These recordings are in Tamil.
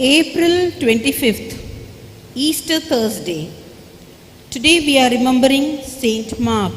April 25th, Easter Thursday. Today we are remembering Saint Mark.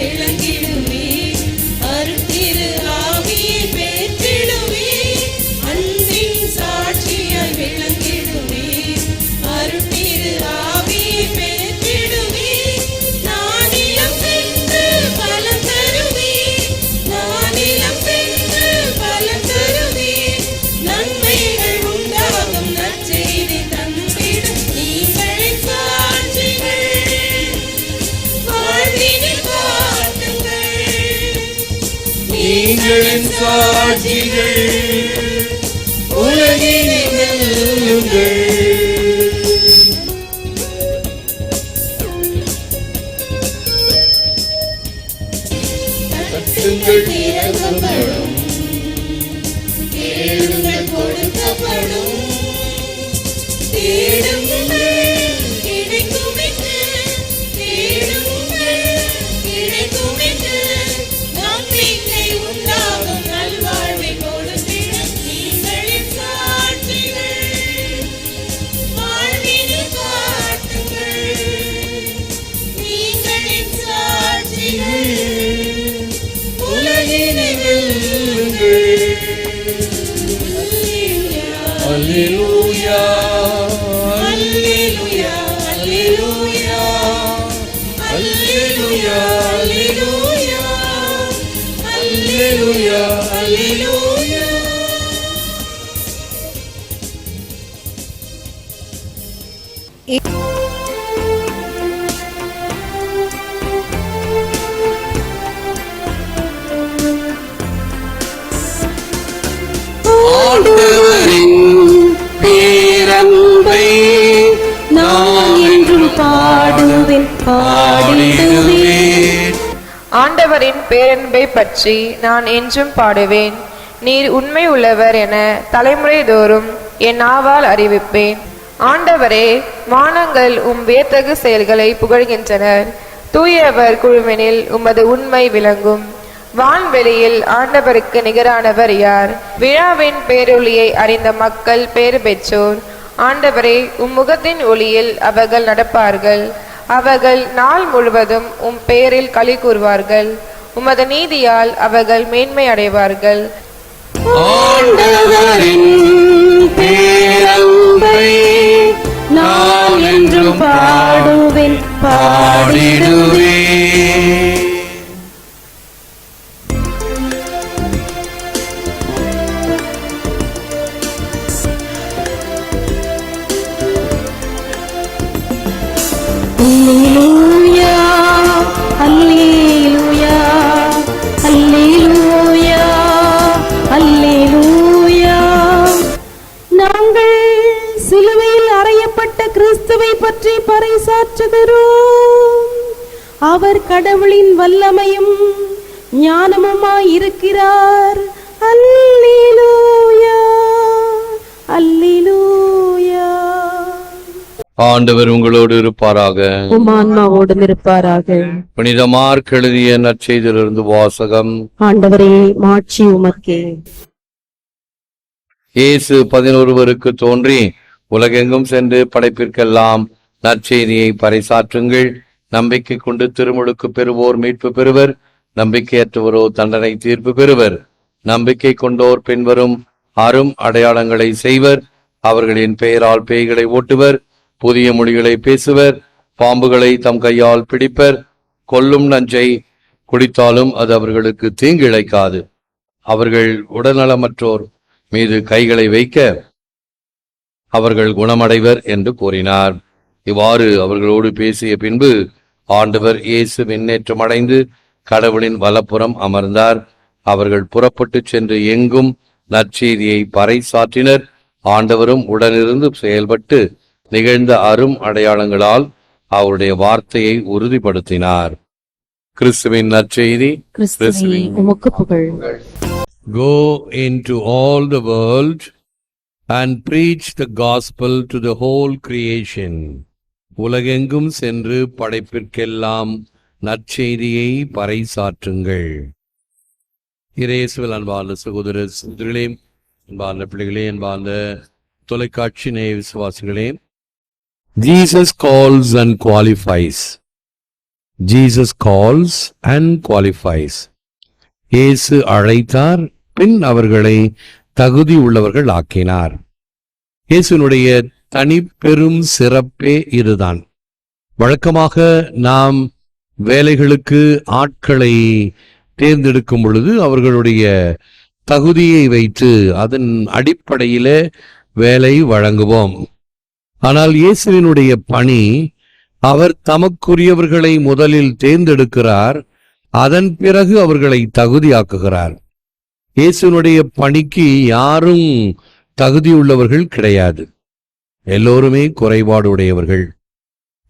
feeling good. நீங்களின் சாட்சிகள் உலகினை வெல்லுங்கள் கட்டுங்கள் திறக்கப்படும். கேளுங்கள் கொடுக்கப்படும். Aleluia. நான் என்றும் பாடுவேன் பாடிடுவேன். ஆண்டவரின் பேரன்பை பற்றி நான் என்றும் பாடுவேன். நீர் உண்மை உள்ளவர் என தலைமுறை தோறும் என் நாவால் அறிவிப்பேன். ஆண்டவரே வானங்கள் உம் வியத்தகு செயல்களை புகழ்கின்றனர். தூயவர் குழுவினில் உமது உண்மை விளங்கும். வான்வெளியில் ஆண்டவருக்கு நிகரானவர் யார்? விழாவின் பேரொளியை அறிந்த மக்கள் பேறு பெற்றோர். ஆண்டவரே உம் முகத்தின் ஒளியில் அவர்கள் நடப்பார்கள். அவர்கள் நாள் முழுவதும் உம் பெயரில் களி கூறுவார்கள். உமது நீதியால் அவர்கள் மேன்மை அடைவார்கள். பாடுவேன் பாடிடுவேன். பற்றி பறைசாற்றுகிறோம். அவர் கடவுளின் வல்லமையும் ஞானமுமாய் இருக்கிறார் அல்லேலூயா அல்லேலூயா. ஆண்டவர் உங்களோடு இருப்பாராக. ஆன்மாவோடும் இருப்பாராக. புனித மார்க் எழுதிய நற்செய்தியிலிருந்து வாசகம். ஆண்டவரே மாட்சி உமக்கே. இயேசு பதினொருவருக்கு தோன்றி உலகெங்கும் சென்று படைப்பிற்கெல்லாம் நற்செய்தியை பறைசாற்றுங்கள். நம்பிக்கை கொண்டு திருமுழுக்கு பெறுவோர் மீட்பு பெறுவர். நம்பிக்கையற்றவரோ தண்டனை தீர்ப்பு பெறுவர். நம்பிக்கை கொண்டோர் பின்வரும் அரும் அடையாளங்களை செய்வர். அவர்களின் பெயரால் பேய்களை ஓட்டுவர். புதிய மொழிகளை பேசுவர். பாம்புகளை தம் கையால் பிடிப்பர். கொல்லும் நஞ்சை குடித்தாலும் அது அவர்களுக்கு தீங்கிழைக்காது. அவர்கள் உடல்நலமற்றோர் மீது கைகளை வைக்க அவர்கள் குணமடைவர் என்று கூறினார். இவ்வாறு அவர்களோடு பேசிய பின்பு ஆண்டவர் இயேசு விண்ணேற்றம் அடைந்து கடவுளின் வலப்புறம் அமர்ந்தார். அவர்கள் புறப்பட்டுச் சென்று எங்கும் நற்செய்தியை பறைசாற்றினர். ஆண்டவரும் உடனிருந்து செயல்பட்டு நிகழ்ந்த அரும் அடையாளங்களால் அவருடைய வார்த்தையை உறுதிப்படுத்தினார். கிறிஸ்துவின் நற்செய்தி கிறிஸ்துவே உமக்கு புகழ். Go into all the world and preach the gospel to the whole creation உலகெங்கும் சென்று படைப்பிற்கெல்லாம் நற்செய்தியை பறைசாற்றுங்கள். இறையேசுவில் அன்பார்ந்த சகோதர சகோதரிகளே அன்பார்ந்த பிள்ளைகளே அன்பார்ந்த தொலைக்காட்சி நேய விசுவாசிகளே Jesus calls and qualifies Jesus calls and qualifies இயேசு அழைத்தார் பின் அவர்களை தகுதி உள்ளவர்கள் ஆக்கினார். இயேசுனுடைய பெரும் சிறப்பே இதுதான். வழக்கமாக நாம் வேலைகளுக்கு ஆட்களை தேர்ந்தெடுக்கும் பொழுது அவர்களுடைய தகுதியை வைத்து அதன் அடிப்படையில வேலை வழங்குவோம். ஆனால் இயேசுவினுடைய பணி அவர் தமக்குரியவர்களை முதலில் தேர்ந்தெடுக்கிறார் அதன் பிறகு அவர்களை தகுதியாக்குகிறார். இயேசுனுடைய பணிக்கு யாரும் தகுதியுள்ளவர்கள் கிடையாது. எல்லோருமே குறைபாடு உடையவர்கள்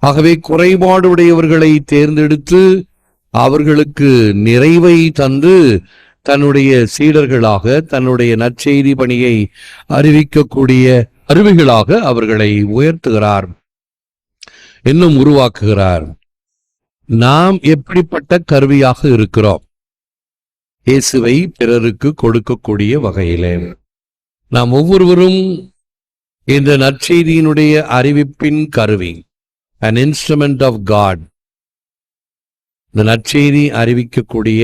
ஆகவே குறைபாடு உடையவர்களை தேர்ந்தெடுத்து அவர்களுக்கு நிறைவை தந்து தன்னுடைய சீடர்களாக தன்னுடைய நற்செய்தி பணியை அறிவிக்கக்கூடிய அருவிகளாக அவர்களை உயர்த்துகிறார். இன்னும் உருவாக்குகிறார். நாம் எப்படிப்பட்ட கருவியாக இருக்கிறோம்? இயேசுவை பிறருக்கு கொடுக்கக்கூடிய வகையிலே. நாம் ஒவ்வொருவரும் இந்த நற்செய்தியினுடைய அறிவிப்பின் கருவி அன் இன்ஸ்ட்ருமெண்ட் ஆஃப் காட் இந்த நற்செய்தி அறிவிக்கக்கூடிய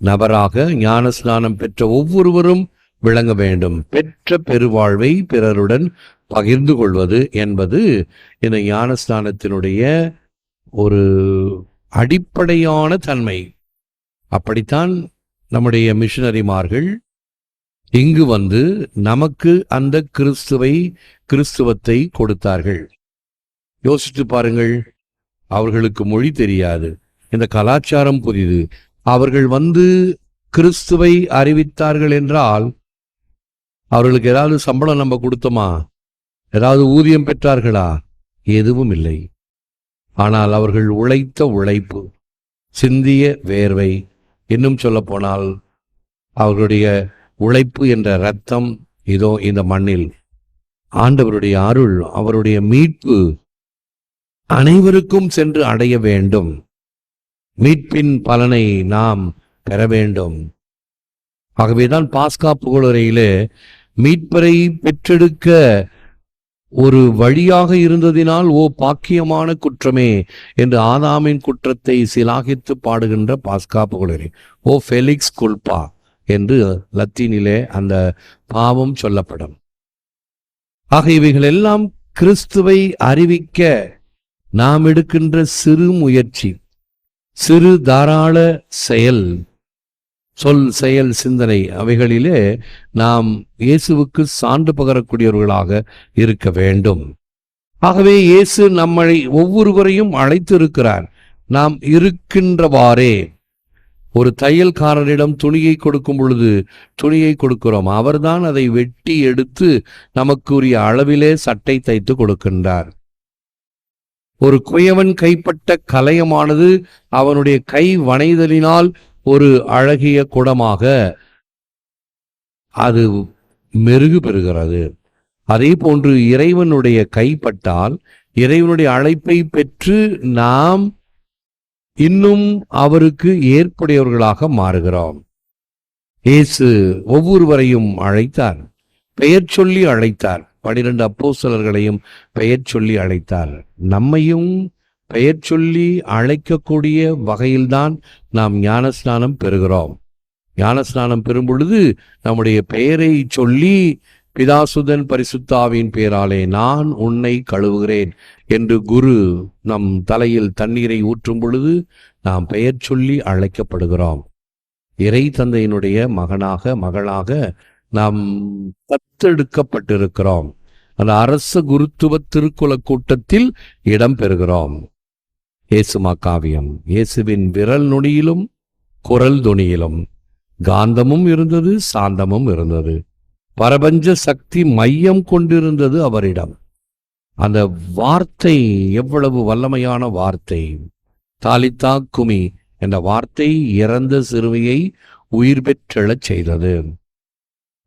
நபராக ஞான ஸ்நானம் பெற்ற ஒவ்வொருவரும் விளங்க வேண்டும். பெற்ற பெருவாழ்வை பிறருடன் பகிர்ந்து கொள்வது என்பது இந்த ஞான ஸ்நானத்தினுடைய ஒரு அடிப்படையான தன்மை. அப்படித்தான் நம்முடைய மிஷனரிமார்கள் இங்கு வந்து நமக்கு அந்த கிறிஸ்துவை கிறிஸ்துவத்தை கொடுத்தார்கள். யோசித்து பாருங்கள் அவர்களுக்கு மொழி தெரியாது. இந்த கலாச்சாரம் புதிது அவர்கள் வந்து கிறிஸ்துவை அறிவித்தார்கள் என்றால் அவர்களுக்கு ஏதாவது சம்பளம் நம்ம கொடுத்தோமா? ஏதாவது ஊதியம் பெற்றார்களா? எதுவும் இல்லை. ஆனால் அவர்கள் உழைத்த உழைப்பு சிந்திய வேர்வை இன்னும் சொல்லப் போனால் அவர்களுடைய உழைப்பு என்ற ரத்தம் இதோ இந்த மண்ணில். ஆண்டவருடைய அருள் அவருடைய மீட்பு அனைவருக்கும் சென்று அடைய வேண்டும். மீட்பின் பலனை நாம் பெற வேண்டும். ஆகவேதான் பாஸ்கா புகழுரையிலே மீட்பரை பெற்றெடுக்க ஒரு வழியாக இருந்ததினால் ஓ பாக்கியமான குற்றமே என்று ஆதாமின் குற்றத்தை சிலாகித்து பாடுகின்ற பாஸ்கா புகழரே ஓ ஃபெலிக்ஸ் குல்பா என்று லத்தீனிலே அந்த பாவம் சொல்லப்படும். ஆக இவைகள் எல்லாம் கிறிஸ்துவை அறிவிக்க நாம் எடுக்கின்ற சிறு முயற்சி சிறு தாராள செயல். சொல் செயல் சிந்தனை அவைகளிலே நாம் இயேசுவுக்கு சான்று பகரக்கூடியவர்களாக இருக்க வேண்டும். ஆகவே இயேசு நம்மை ஒவ்வொருவரையும் அழைத்திருக்கிறார். நாம் இருக்கின்றவாறே. ஒரு தையல்காரரிடம் துணியை கொடுக்கும் பொழுது துணியை கொடுக்கிறோம். அவர்தான் அதை வெட்டி எடுத்து நமக்குரிய அளவிலே சட்டை தைத்து கொடுக்கின்றார். ஒரு குயவன் கைப்பட்ட கலையமானது அவனுடைய கை வனைதலினால் ஒரு அழகிய குடமாக அது மெருகு பெறுகிறது. அதே போன்று இறைவனுடைய கைப்பட்டால் இறைவனுடைய அழைப்பை பெற்று நாம் இன்னும் அவருக்கு ஏற்புடையவர்களாக மாறுகிறோம். இயேசு ஒவ்வொருவரையும் அழைத்தார் பெயர் சொல்லி அழைத்தார். பனிரெண்டு அப்போஸ்தலர்களையும் பெயர் சொல்லி அழைத்தார். நம்மையும் பெயர் சொல்லி அழைக்கக்கூடிய வகையில்தான் நாம் ஞானஸ்நானம் பெறுகிறோம். ஞானஸ்நானம் பெறும் பொழுது நம்முடைய பெயரை சொல்லி பிதாசுதன் பரிசுத்தாவின் பெயராலே நான் உன்னை கழுவுகிறேன் என்று குரு நம் தலையில் தண்ணீரை ஊற்றும் பொழுது நாம் பெயர் சொல்லி அழைக்கப்படுகிறோம். இறை தந்தையினுடைய மகனாக மகளாக நாம் தத்தெடுக்கப்பட்டிருக்கிறோம். அந்த அரச குருத்துவ திருக்குல கூட்டத்தில் இடம் ஏசுமா காவியம். இயேசுவின் விரல் நுனியிலும் குரல் துணியிலும் காந்தமும் இருந்தது சாந்தமும் இருந்தது. பரபஞ்ச சக்தி மையம் கொண்டிருந்தது அவரிடம். அந்த வார்த்தை எவ்வளவு வல்லமையான வார்த்தை. தாலித்தா குமி என்ற வார்த்தை இறந்த சிறுமியை உயிர் பெற்றெழச் செய்தது.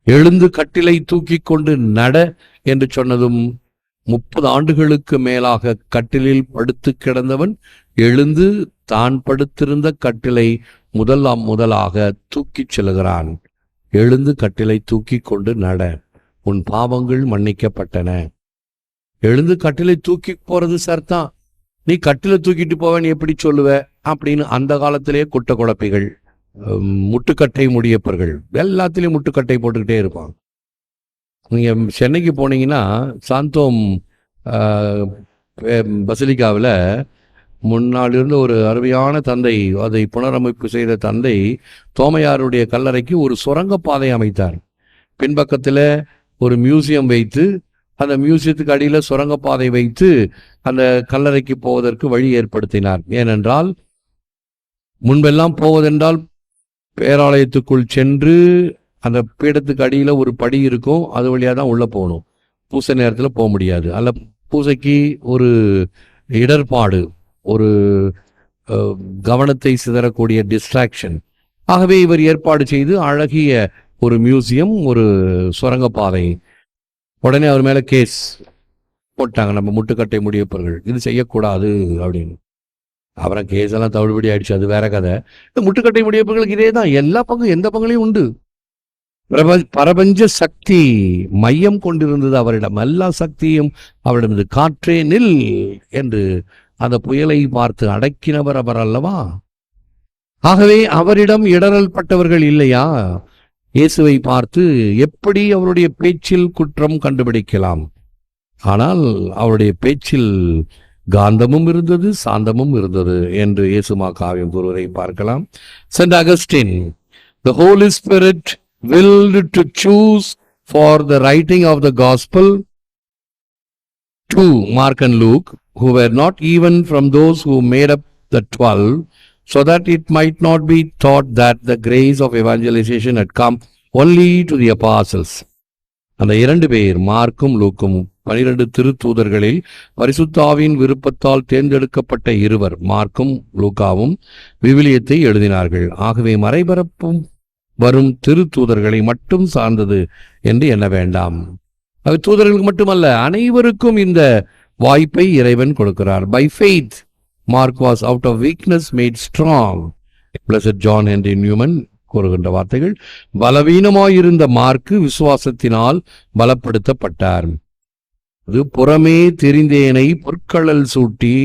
எழுந்து கட்டிலை தூக்கிக் கொண்டு நட என்று சொன்னதும் முப்பது ஆண்டுகளுக்கு மேலாக கட்டிலில் படுத்து கிடந்தவன் எழுந்து தான் படுத்திருந்த கட்டிலை முதலாம் முதலாக தூக்கிச் செல்கிறான். எழுந்து கட்டிலை தூக்கி கொண்டு நட. உன் பாவங்கள் மன்னிக்கப்பட்டன. எழுந்து கட்டிலை தூக்கி போறது சர்தான் நீ கட்டில தூக்கிட்டு போவேன் எப்படி சொல்லுவ? அப்படின்னு அந்த காலத்திலேயே குட்ட குழப்பிகள் முட்டுக்கட்டை முடியப்பர்கள். எல்லாத்திலையும் முட்டுக்கட்டை போட்டுக்கிட்டே இருப்பாங்க. நீங்கள் சென்னைக்கு போனீங்கன்னா சாந்தோம் பசிலிக்காவில் முன்னாள் இருந்த ஒரு அருமையான தந்தை அதை புனரமைப்பு செய்த தந்தை தோமையாருடைய கல்லறைக்கு ஒரு சுரங்கப்பாதை அமைத்தார். பின்பக்கத்தில் ஒரு மியூசியம் வைத்து அந்த மியூசியத்துக்கு அடியில் சுரங்கப்பாதை வைத்து அந்த கல்லறைக்கு போவதற்கு வழி ஏற்படுத்தினார். ஏனென்றால் முன்பெல்லாம் போவதென்றால் பேராலயத்துக்குள் சென்று அந்த பீடத்துக்கு அடியில் ஒரு படி இருக்கும் அது வழியாக தான் உள்ளே போகணும். பூசை நேரத்தில் போக முடியாது. அல்ல பூசைக்கு ஒரு இடர்பாடு ஒரு கவனத்தை சிதறக்கூடிய டிஸ்ட்ராக்ஷன் ஆகவே இவர் ஏற்பாடு செய்து அழகிய ஒரு மியூசியம் ஒரு சுரங்கப்பாதை. உடனே அவர் மேலே கேஸ் போட்டாங்க. நம்ம முட்டுக்கட்டை முடியப்பர்கள் இது செய்யக்கூடாது அப்படின்னு. அப்புறம் கேஸ் எல்லாம் தவிடுபடி ஆயிடுச்சு. அது வேற கதை. இந்த முட்டுக்கட்டை முடியப்பர்களுக்கு இதே தான். எல்லா பங்கும் எந்த பங்குலையும் உண்டு. பிரப- பரபஞ்ச சக்தி மையம் கொண்டிருந்தது அவரிடம். எல்லா சக்தியும் அவரிடம் காற்றே நில் என்று அந்த புயலை பார்த்து அடக்கினவர் அவர் அல்லவா? ஆகவே அவரிடம் இடரல் பட்டவர்கள் இல்லையா? இயேசுவை பார்த்து எப்படி அவருடைய பேச்சில் குற்றம் கண்டுபிடிக்கலாம்? ஆனால் அவருடைய பேச்சில் காந்தமும் இருந்தது சாந்தமும் இருந்தது என்று இயேசுமா காவியம் கூறுவதை பார்க்கலாம். Saint Augustine the Holy Spirit willed to choose for the writing of the gospel to Mark and Luke, who were not even from those who made up the twelve, so that it might not be thought that the grace of evangelization had come only to the apostles. அந்த இரண்டு பேர் மார்க்கும் லூக்கும் பனிரெண்டு திருத்தூதர்களில் பரிசுத்தாவின் விருப்பத்தால் தேர்ந்தெடுக்கப்பட்ட இருவர் மார்க்கும் லூக்காவும் விவிலியத்தை எழுதினார்கள் ஆகவே மறைபரப்பும் வரும் திருத்தூதர்களை மட்டும் சார்ந்தது என்று எண்ண வேண்டாம். அது தூதர்களுக்கு மட்டுமல்ல அனைவருக்கும் இந்த வாய்ப்பை இறைவன் கொடுக்கிறார். By faith Mark was out of weakness made strong blessed John Henry Newman கூறுகின்ற வார்த்தைகள் பலவீனமாயிருந்த மார்க்கு விசுவாசத்தினால் பலப்படுத்தப்பட்டார். அது புறமே தெரிந்தேனை பொற்களல் சூட்டி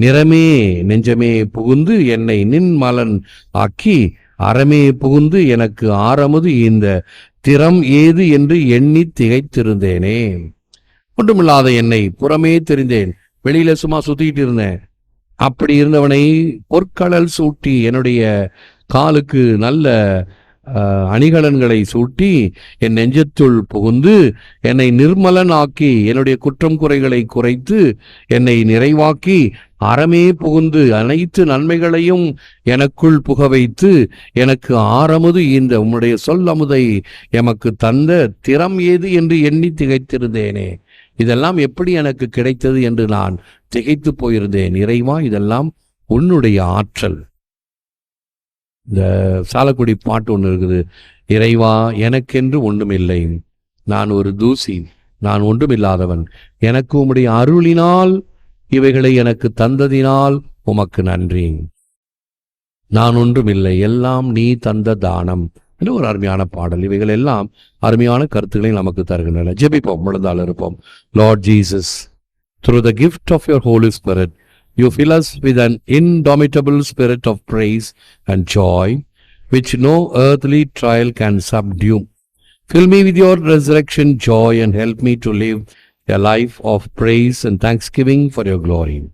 நிறமே நெஞ்சமே புகுந்து என்னை நின்மலன் ஆக்கி அறமே புகுந்து எனக்கு ஆரமுது இந்த திறம் ஏது என்று எண்ணி திகைத்திருந்தேனே. ஒன்றுமில்லாத என்னை புறமே தெரிந்தேன். வெளியில சும்மா சுத்திட்டு இருந்தேன். அப்படி இருந்தவனை பொற்களல் சூட்டி என்னுடைய காலுக்கு நல்ல அணிகலன்களை சூட்டி என் நெஞ்சத்துள் புகுந்து என்னை நிர்மலன் ஆக்கி என்னுடைய குற்றம் குறைகளை குறைத்து என்னை நிறைவாக்கி அறமே புகுந்து அனைத்து நன்மைகளையும் எனக்குள் புக வைத்து எனக்கு ஆரமுது இந்த உம்முடைய சொல் அமுதை எமக்கு தந்த திறம் ஏது என்று எண்ணி திகைத்திருந்தேனே. இதெல்லாம் எப்படி எனக்கு கிடைத்தது என்று நான் திகைத்து போயிருந்தேன். இறைவா இதெல்லாம் உன்னுடைய ஆற்றல். இந்த சாலக்குடி பாட்டு ஒன்று இருக்குது. இறைவா எனக்கென்று ஒன்றுமில்லை. நான் ஒரு தூசி. நான் ஒன்றுமில்லாதவன். எனக்கு உம்முடைய அருளினால் இவைகளை எனக்கு தந்ததினால் உமக்கு நன்றி. நான் ஒன்றுமில்லை எல்லாம் நீ தந்த தானம். என்று ஒரு அருமையான பாடல். இவைகள் எல்லாம் அருமையான கருத்துக்களை நமக்கு தருகின்றன. ஜெபிப்போம் முழுந்தால் இருப்போம். Lord Jesus through the gift of your Holy Spirit you fill us with an indomitable spirit of praise and joy which no earthly trial can subdue. Fill me with your resurrection joy and help me to live a life of praise and thanksgiving for your glory.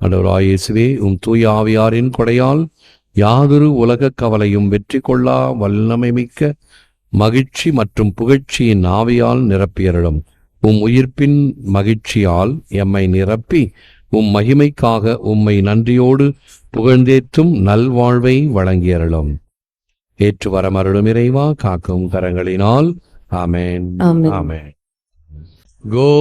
ஆண்டவராய் இயேசுவே உம் தூய ஆவியாரின் கொடையால் யாதொரு உலகக் கவலையும் வெற்றி கொள்ளா வல்லமை மிக்க மகிழ்ச்சி மற்றும் புகழ்ச்சியின் ஆவியால் நிரப்பியருளும். உம் உயிர்ப்பின் மகிழ்ச்சியால் எம்மை நிரப்பி உம் மகிமைக்காக உம்மை நன்றியோடு புகழ்ந்தேற்றும் நல்வாழ்வை வழங்கியருளும். ஏற்று வரமருளும் இறைவா காக்கும் கரங்களினால். ஆமென். ஆமென். ஆமென் கோ